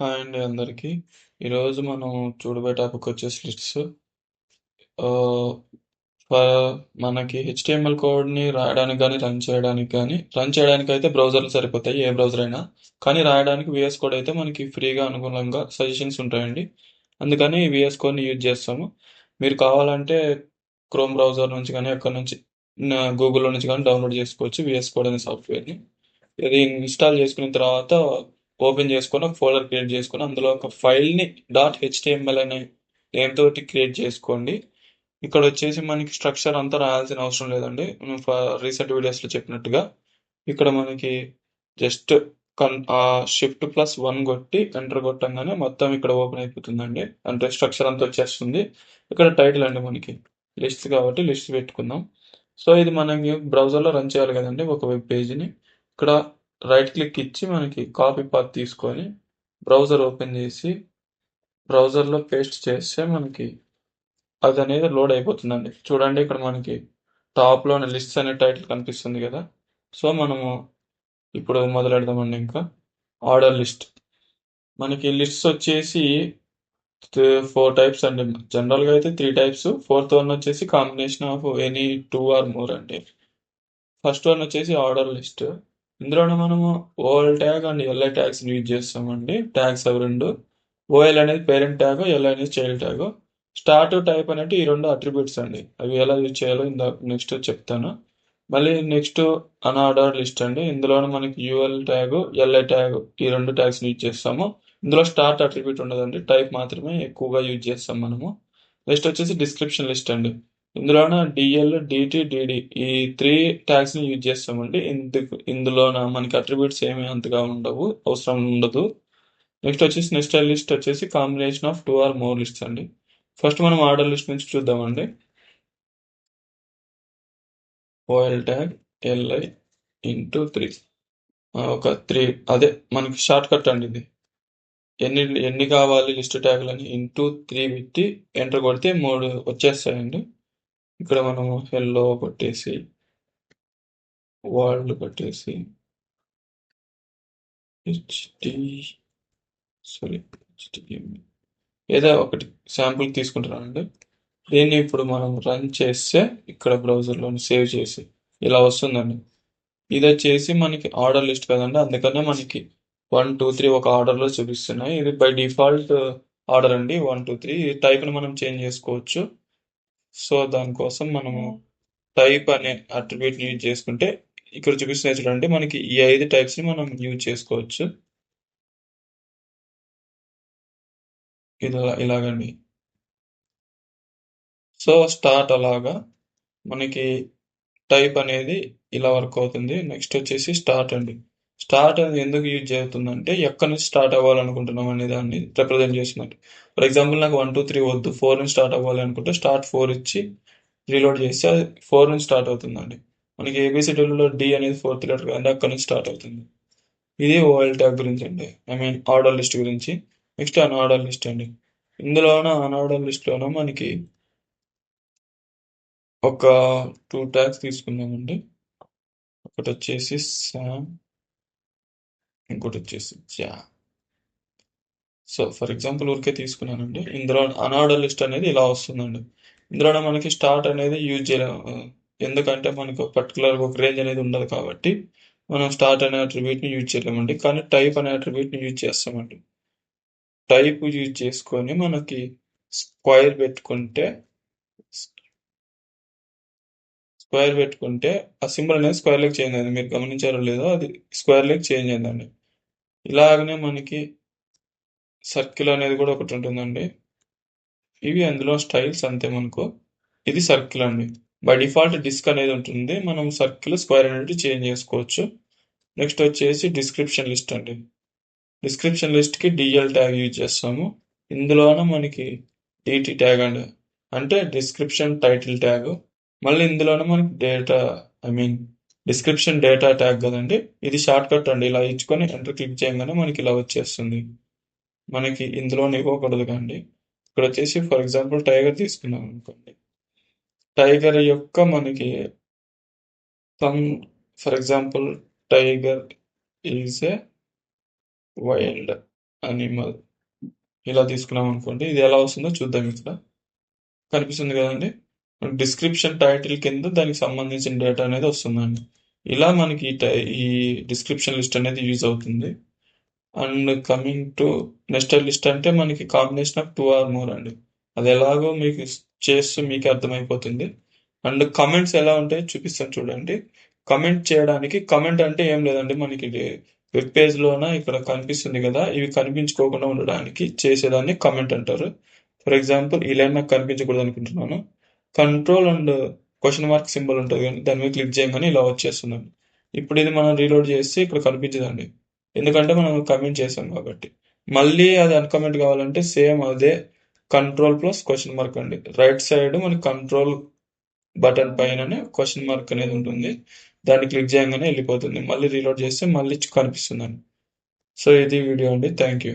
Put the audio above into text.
Hi అండి అందరికీ. ఈరోజు మనం చూడబోయే టాపిక్ వచ్చేసి లిస్ట్స్. ఆహ్, మనకి హెచ్‌టీఎంఎల్ కోడ్‌ని రాయడానికి గానీ, రన్ చేయడానికి గానీ, రన్ చేయడానికైతే బ్రౌజర్లు సరిపోతాయి. ఏ బ్రౌజర్ అయినా. కానీ రాయడానికి వీఎస్ కోడ్ అయితే మనకి ఫ్రీగా అనుకూలంగా సజెషన్స్ ఉంటాయండి. అందుకని వీఎస్ కోడ్‌ని యూజ్ చేస్తాము. మీరు కావాలంటే క్రోమ్ బ్రౌజర్ నుంచి గానీ, ఎక్కడి నుంచి నా గూగుల్‌లో నుంచి గానీ డౌన్‌లోడ్ చేసుకోవచ్చు వీఎస్ కోడ్ అనే సాఫ్ట్‌వేర్‌ని. ఇది ఇన్‌స్టాల్ చేసుకున్న తర్వాత ఓపెన్ చేసుకొని ఒక ఫోల్డర్ క్రియేట్ చేసుకొని అందులో ఒక ఫైల్‌ని డాట్ హెచ్టిఎంఎల్ అనే నేమ్ తోటి క్రియేట్ చేసుకోండి. ఇక్కడ వచ్చేసి మనకి స్ట్రక్చర్ అంతా రాయాల్సిన అవసరం లేదండి. రీసెంట్ వీడియోస్‌లో చెప్పినట్టుగా. ఇక్కడ మనకి జస్ట్ కన్ షిఫ్ట్ ప్లస్ వన్ కొట్టి ఎంటర్ కొట్టంగానే మొత్తం ఇక్కడ ఓపెన్ అయిపోతుందండి. అంటే స్ట్రక్చర్ అంతా వచ్చేస్తుంది. ఇక్కడ టైటిల్ అండి మనకి. లిస్ట్ కాబట్టి లిస్ట్ పెట్టుకుందాం. సో, ఇది మనకి బ్రౌజర్‌లో రన్ చేయాలి కదండి ఒక వెబ్ పేజ్‌ని. ఇక్కడ రైట్ క్లిక్ ఇచ్చి మనకి కాపీ పాత్ తీసుకొని బ్రౌజర్ ఓపెన్ చేసి బ్రౌజర్‌లో పేస్ట్ చేస్తే మనకి అది అనేది లోడ్ అయిపోతుందండి. చూడండి ఇక్కడ మనకి టాప్‌లోనే లిస్ట్ అనే టైటిల్ కనిపిస్తుంది కదా! సో, మనము ఇప్పుడు మొదలెడదామండి ఇంకా. Order list. మనకి లిస్ట్స్ వచ్చేసి ఫోర్ టైప్స్ అండి. జనరల్‌గా అయితే త్రీ టైప్స్. ఫోర్త్ వన్ వచ్చేసి combination of any two or more అండి. ఫస్ట్ వన్ వచ్చేసి ఆర్డర్ లిస్ట్. ఇందులోనే మనము ఓఎల్ ట్యాగ్ అండ్ ఎల్ఐ ట్యాగ్స్‌ని యూజ్ చేస్తామండి. ట్యాగ్స్ అవి రెండు ఓఎల్ అనేది పేరెంట్ ట్యాగ్, ఎల్ఐ అనేది చైల్డ్ ట్యాగ్. స్టార్ట్, టైప్ అనేది ఈ రెండు అట్రిబ్యూట్స్ అండి. అవి ఎలా యూజ్ చేయాలో ఇందా నెక్స్ట్ చెప్తాను. మళ్ళీ నెక్స్ట్ అన్ఆర్డర్ లిస్ట్ అండి. ఇందులోనే మనకి యూఎల్ ట్యాగ్, ఎల్ఐ ట్యాగ్ ఈ రెండు ట్యాగ్స్‌ని యూజ్ చేస్తాము. ఇందులో స్టార్ట్ అట్రిబ్యూట్ ఉండదండి. టైప్ మాత్రమే ఎక్కువగా యూజ్ చేస్తాం మనము. నెక్స్ట్ వచ్చేసి డిస్క్రిప్షన్ లిస్ట్ అండి. ఇందులోన డిఎల్ డిటి డిడి ఈ త్రీ ట్యాగ్స్‌ని యూజ్ చేస్తామండి. ఇందుకు ఇందులోన మనకి అట్రిబ్యూట్స్ ఏమి అంతగా ఉండవు. అవసరం ఉండదు. నెక్స్ట్ వచ్చేసి నెక్స్ట్ లిస్ట్ వచ్చేసి combination of two or more lists అండి. ఫస్ట్ మనం ఆర్డర్ లిస్ట్ నుంచి చూద్దామండి. OL tag LI into three ఒక త్రీ అదే మనకి షార్ట్ కట్ అండి ఇది. ఎన్ని ఎన్ని కావాలి లిస్ట్ ట్యాగ్‌లని ఇంటూ త్రీ పెట్టి ఎంటర్ కొడితే మూడు వచ్చేస్తాయండి. ఇక్కడ మనము హెల్లో కొట్టేసి వరల్డ్ కొట్టేసి హెచ్డి సారీ హెచ్‌టిఎంఎల్ ఏదో ఒకటి శాంపుల్ తీసుకుంటున్నానండి. దీన్ని ఇప్పుడు మనం రన్ చేస్తే ఇక్కడ బ్రౌజర్‌లోని సేవ్ చేసి ఇలా వస్తుందండి. ఇది వచ్చేసి మనకి ఆర్డర్ లిస్ట్ కదండి అందుకనే మనకి 1, 2, 3 ఒక ఆర్డర్‌లో చూపిస్తున్నాయి. ఇది బై డిఫాల్ట్ ఆర్డర్ అండి. 1, 2, 3 టైప్‌ని మనం చేంజ్ చేసుకోవచ్చు. సో, దానికోసం మనము టైప్ అనే అట్రిబ్యూట్‌ని యూజ్ చేసుకుంటే ఇక్కడ చూపిస్తున్నాయి చూడండి. మనకి ఈ 5 టైప్స్‌ని మనం యూజ్ చేసుకోవచ్చు. ఇలా ఇలాగండి. సో, స్టార్ట్ అలాగా మనకి టైప్ అనేది ఇలా వర్క్ అవుతుంది. నెక్స్ట్ వచ్చేసి స్టార్ట్ అండి. స్టార్ట్ అనేది ఎందుకు యూజ్ అవుతుందంటే ఎక్కడి నుంచి స్టార్ట్ అవ్వాలనుకుంటున్నాం అనే దాన్ని రిప్రజెంట్ చేస్తున్నట్టు. ఫర్ ఎగ్జాంపుల్ నాకు 1, 2, 3 వద్దు. ఫోర్ నుంచి స్టార్ట్ అవ్వాలి అనుకుంటే స్టార్ట్ ఫోర్ ఇచ్చి రీలోడ్ చేస్తే అది ఫోర్ నుంచి స్టార్ట్ అవుతుందండి. మనకి ఏబీసీడీలో డి అనేది ఫోర్త్ లెటర్ కదండి అక్కడ నుంచి స్టార్ట్ అవుతుంది. ఇది ఓఎల్ ట్యాగ్ గురించి అండి. ఐ మీన్ ఆర్డర్ లిస్ట్ గురించి. నెక్స్ట్ అన్ఆర్డర్ లిస్ట్ అండి. ఇందులోన అన్ఆర్డర్ లిస్ట్‌లోన మనకి ఒక టూ ట్యాగ్స్ తీసుకుందామండి. ఒకటొచ్చేసి ఇంకోటి వచ్చేసి జా. సో, ఫర్ ఎగ్జాంపుల్ ఊరికే తీసుకున్నానండి. ఇందులో అనార్డర్ లిస్ట్ అనేది ఇలా వస్తుందండి. ఇందులోనే మనకి స్టార్ట్ అనేది యూజ్ చేయలేము. ఎందుకంటే మనకు పర్టికులర్ ఒక రేంజ్ అనేది ఉండదు కాబట్టి మనం స్టార్ట్ అనే అట్రిబ్యూట్‌ని యూజ్ చేయలేమండి. కానీ టైప్ అనే అట్రిబ్యూట్‌ని యూజ్ చేస్తామండి. టైప్ యూజ్ చేసుకొని మనకి స్క్వైర్ పెట్టుకుంటే స్క్వేర్ పెట్టుకుంటే ఆ సింబల్ అనేది స్క్వేర్‌లోకి చేంజ్ అయింది. మీరు గమనించారో లేదో అది స్క్వేర్‌లోకి చేంజ్ అయిందండి. ఇలాగనే మనకి సర్కిల్ అనేది కూడా ఒకటి ఉంటుందండి. ఇవి అందులో స్టైల్స్ అంతే మనకు. ఇది సర్కిల్ అండి. బై డిఫాల్ట్ డిస్క్ అనేది ఉంటుంది. మనం సర్కిల్, స్క్వేర్ అనేది చేంజ్ చేసుకోవచ్చు. నెక్స్ట్ వచ్చేసి డిస్క్రిప్షన్ లిస్ట్ అండి. డిస్క్రిప్షన్ లిస్ట్‌కి డీఎల్ ట్యాగ్ యూజ్ చేస్తాము. ఇందులోన మనకి డిటి ట్యాగ్ అండి. అంటే డిస్క్రిప్షన్ టైటిల్ ట్యాగ్. మళ్ళీ ఇందులోనే మనకి data I mean description data tag కదండి ఇది షార్ట్ కట్ అండి. ఇలా ఇచ్చుకొని ఎంటర్ క్లిక్ చేయంగానే మనకి ఇలా వచ్చేస్తుంది. మనకి ఇందులోనే ఇవ్వకూడదు కండి. ఇక్కడ వచ్చేసి ఫర్ ఎగ్జాంపుల్ టైగర్ తీసుకున్నాం అనుకోండి. టైగర్ యొక్క మనకి some for example tiger is a wild animal ఇలా తీసుకున్నాం అనుకోండి ఇది ఎలా వస్తుందో చూద్దాం ఇక్కడ కనిపిస్తుంది కదండి డిస్క్రిప్షన్ టైటిల్ కింద దానికి సంబంధించిన డేటా అనేది వస్తుందండి. ఇలా మనకి ఈ టై ఈ డిస్క్రిప్షన్ లిస్ట్ అనేది యూజ్ అవుతుంది. And coming to nested list అంటే మనకి combination of two or more అండి. అది ఎలాగో మీకు చేస్తూ మీకు అర్థమైపోతుంది. అండ్ కమెంట్స్ ఎలా ఉంటాయో చూపిస్తాను చూడండి. కమెంట్ చేయడానికి కమెంట్ అంటే ఏం లేదండి. మనకి వెబ్ పేజ్లోన ఇక్కడ కనిపిస్తుంది కదా ఇవి కనిపించుకోకుండా ఉండడానికి చేసేదాన్ని కమెంట్ అంటారు. ఫర్ ఎగ్జాంపుల్ ఈ లైన్ నాకు కనిపించకూడదు అనుకుంటున్నాను. Control and question mark symbol ఉంటుంది. కానీ దాని మీద క్లిక్ చేయగానే ఇలా వచ్చేస్తుందండి. ఇప్పుడు ఇది మనం రీలోడ్ చేస్తే ఇక్కడ కనిపించదండి. ఎందుకంటే మనం కమెంట్ చేసాం కాబట్టి. మళ్ళీ అది అన్కమెంట్ కావాలంటే సేమ్ అదే కంట్రోల్ ప్లస్ క్వశ్చన్ మార్క్ అండి. రైట్ సైడ్ మనకి కంట్రోల్ బటన్ పైననే క్వశ్చన్ మార్క్ అనేది ఉంటుంది. దాన్ని క్లిక్ చేయగానే వెళ్ళిపోతుంది. మళ్ళీ రీలోడ్ చేస్తే మళ్ళీ కనిపిస్తుందండి. సో ఇది వీడియో అండి. Thank you